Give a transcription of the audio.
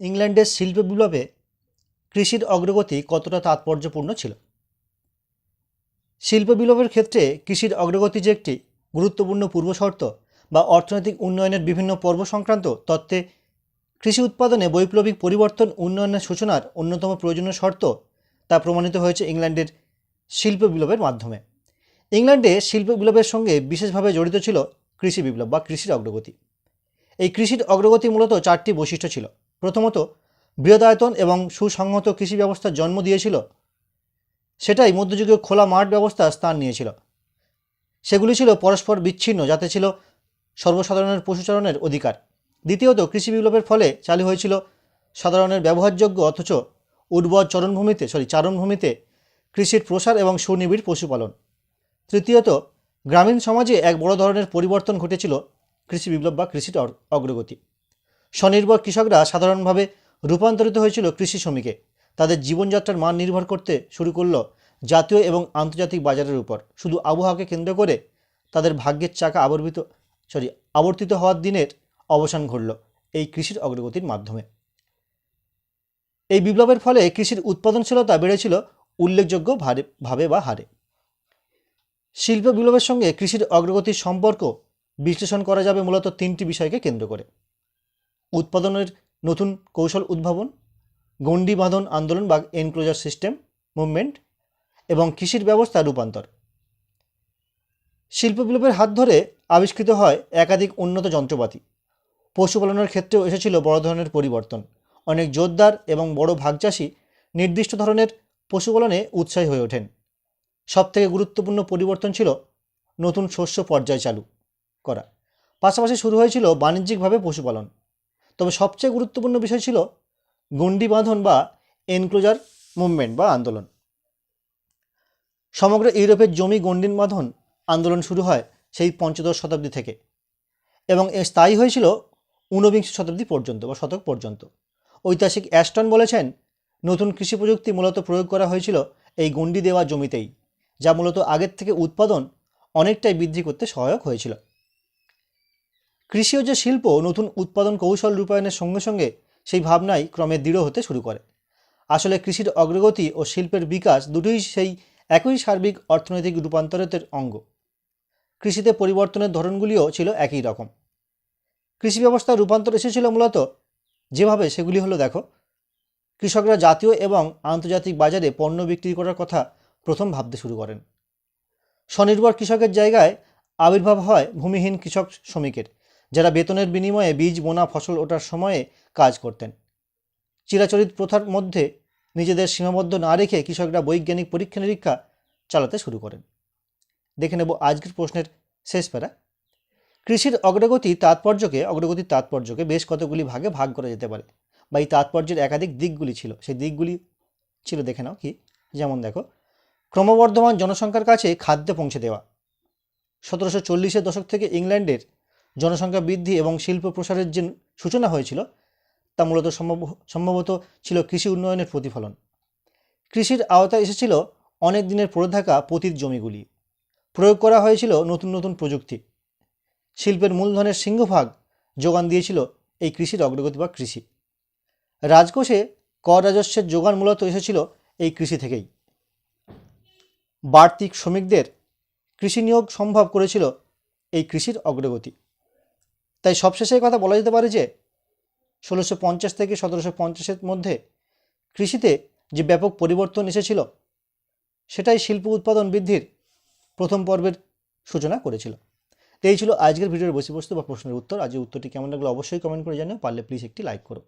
ইংল্যান্ডের শিল্প বিপ্লবে কৃষির অগ্রগতি কতটা তাৎপর্যপূর্ণ ছিল? শিল্প বিপ্লবের ক্ষেত্রে কৃষির অগ্রগতি যে একটি গুরুত্বপূর্ণ পূর্বশর্ত বা অর্থনৈতিক উন্নয়নের বিভিন্ন পর্ব সংক্রান্ত তত্ত্বে কৃষি উৎপাদনে বৈপ্লবিক পরিবর্তন উন্নয়নের সূচনার অন্যতম প্রয়োজনীয় শর্ত তা প্রমাণিত হয়েছে ইংল্যান্ডের শিল্প বিপ্লবের মাধ্যমে। ইংল্যান্ডে শিল্প বিপ্লবের সঙ্গে বিশেষভাবে জড়িত ছিল কৃষি বিপ্লব বা কৃষির অগ্রগতি। এই কৃষির অগ্রগতি মূলত চারটি বৈশিষ্ট্য ছিল। প্রথমত বৃহদায়তন এবং সুসংহত কৃষি ব্যবস্থার জন্ম দিয়েছিল। সেটাই মধ্যযুগীয় খোলা মাঠ ব্যবস্থা স্থান নিয়েছিল। সেগুলি ছিল পরস্পর বিচ্ছিন্ন, যাতে ছিল সর্বসাধারণের পশুচারণের অধিকার। দ্বিতীয়ত, কৃষি বিপ্লবের ফলে চালু হয়েছিল সাধারণের ব্যবহারযোগ্য, অথচ উর্বর চরণভূমিতে সরি চারণভূমিতে কৃষির প্রসার এবং সুনিবিড় পশুপালন। তৃতীয়ত, গ্রামীণ সমাজে এক বড় ধরনের পরিবর্তন ঘটেছিল কৃষি বিপ্লব বা কৃষির অগ্রগতি। স্বনির্ভর কৃষকরা সাধারণভাবে রূপান্তরিত হয়েছিল কৃষি শ্রমিকে। তাদের জীবনযাত্রার মান নির্ভর করতে শুরু করল জাতীয় এবং আন্তর্জাতিক বাজারের উপর। শুধু আবহাওয়াকে কেন্দ্র করে তাদের ভাগ্যের চাকা আবর্বিত, সরি, আবর্তিত হওয়ার দিনের অবসান ঘটল এই কৃষির অগ্রগতির মাধ্যমে। এই বিপ্লবের ফলে কৃষির উৎপাদনশীলতা বেড়েছিল উল্লেখযোগ্য ভাবে বা হারে। শিল্প বিপ্লবের সঙ্গে কৃষির অগ্রগতির সম্পর্ক বিশ্লেষণ করা যাবে মূলত তিনটি বিষয়কে কেন্দ্র করে। উৎপাদনের নতুন কৌশল উদ্ভাবন গণ্ডি বাঁধন আন্দোলন বা এনক্লোজার সিস্টেম মুভমেন্ট এবং কৃষির ব্যবস্থা রূপান্তর। শিল্প বিপ্লবের হাত ধরে আবিষ্কৃত হয় একাধিক উন্নত যন্ত্রপাতি। পশুপালনের ক্ষেত্রেও এসেছিল বড় ধরনের পরিবর্তন। অনেক জোরদার এবং বড় ভাগচাষী নির্দিষ্ট ধরনের পশুপালনে উৎসাহী হয়ে ওঠেন। সবথেকে গুরুত্বপূর্ণ পরিবর্তন ছিল নতুন শস্য পর্যায় চালু করা। পাশাপাশি শুরু হয়েছিল বাণিজ্যিকভাবে পশুপালন। তবে সবচেয়ে গুরুত্বপূর্ণ বিষয় ছিল গণ্ডি বাঁধন বা এনক্লোজার মুভমেন্ট বা আন্দোলন। সমগ্র ইউরোপের জমি গণ্ডিন বাঁধন আন্দোলন শুরু হয় সেই পঞ্চদশ শতাব্দী থেকে এবং এ স্থায়ী হয়েছিল ঊনবিংশ শতাব্দী পর্যন্ত বা শতক পর্যন্ত। ঐতিহাসিক অ্যাস্টন বলেছেন, নতুন কৃষি প্রযুক্তি মূলত প্রয়োগ করা হয়েছিল এই গণ্ডি দেওয়া জমিতেই, যা মূলত আগের থেকে উৎপাদন অনেকটাই বৃদ্ধি করতে সহায়ক হয়েছিল। কৃষি ও যে শিল্প নতুন উৎপাদন কৌশল রূপায়ণের সঙ্গে সঙ্গে সেই ভাবনাই ক্রমে দৃঢ় হতে শুরু করে। আসলে কৃষির অগ্রগতি ও শিল্পের বিকাশ দুটোই সেই একই সার্বিক অর্থনৈতিক রূপান্তরিতের অঙ্গ। কৃষিতে পরিবর্তনের ধরনগুলিও ছিল একই রকম। কৃষি ব্যবস্থার রূপান্তর এসেছিল মূলত যেভাবে সেগুলি হলো দেখো, কৃষকরা জাতীয় এবং আন্তর্জাতিক বাজারে পণ্য বিক্রি করার কথা প্রথম ভাবতে শুরু করেন। স্বনির্ভর কৃষকের জায়গায় আবির্ভাব হয় ভূমিহীন কৃষক শ্রমিকের। যারা বেতনের বিনিময়ে বীজ, বোনা, ফসল ওঠার সময়ে কাজ করতেন। চিরাচরিত প্রথার মধ্যে নিজেদের সীমাবদ্ধ না রেখে কৃষকরা বৈজ্ঞানিক পরীক্ষা নিরীক্ষা চালাতে শুরু করেন। দেখে নেব আজকের প্রশ্নের শেষ প্যারা। কৃষির অগ্রগতি তাৎপর্যকে অগ্রগতির তাৎপর্যকে বেশ কতগুলি ভাগে ভাগ করা যেতে পারে। বা এই তাৎপর্যের একাধিক দিকগুলি ছিল। সেই দিকগুলি ছিল দেখে নাও কি? যেমন দেখো, ক্রমবর্ধমান জনসংখ্যার কাছে খাদ্য পৌঁছে দেওয়া। সতেরোশো চল্লিশের দশক থেকে ইংল্যান্ডের জনসংখ্যা বৃদ্ধি এবং শিল্প প্রসারের যে সূচনা হয়েছিল, তা মূলত সম্ভব, সম্ভবত ছিল কৃষি উন্নয়নের প্রতিফলন। কৃষির আওতায় এসেছিল অনেক দিনের পড়ে থাকা পতিত জমিগুলি। প্রয়োগ করা হয়েছিল নতুন নতুন প্রযুক্তি। শিল্পের মূলধনের সিংহভাগ যোগান দিয়েছিল এই কৃষির অগ্রগতি বা কৃষি। রাজকোষে কর রাজস্বের যোগান মূলত এসেছিল এই কৃষি থেকেই। বাড়তি শ্রমিকদের কৃষি নিয়োগ সম্ভব করেছিল এই কৃষির অগ্রগতি। তাই সবশেষে কথা বলা যেতে পারে যে, ষোলোশো পঞ্চাশ থেকে সতেরোশো পঞ্চাশের মধ্যে কৃষিতে যে ব্যাপক পরিবর্তন এসেছিল, সেটাই শিল্প উৎপাদন বৃদ্ধির প্রথম পর্বের সূচনা করেছিল। তো এই ছিল আজকের ভিডিওর বসে বস্তু বা প্রশ্নের উত্তর। আজ উত্তরটি কেমন লাগল অবশ্যই কমেন্ট করে জানিও। পারলে প্লিজ একটি লাইক করো।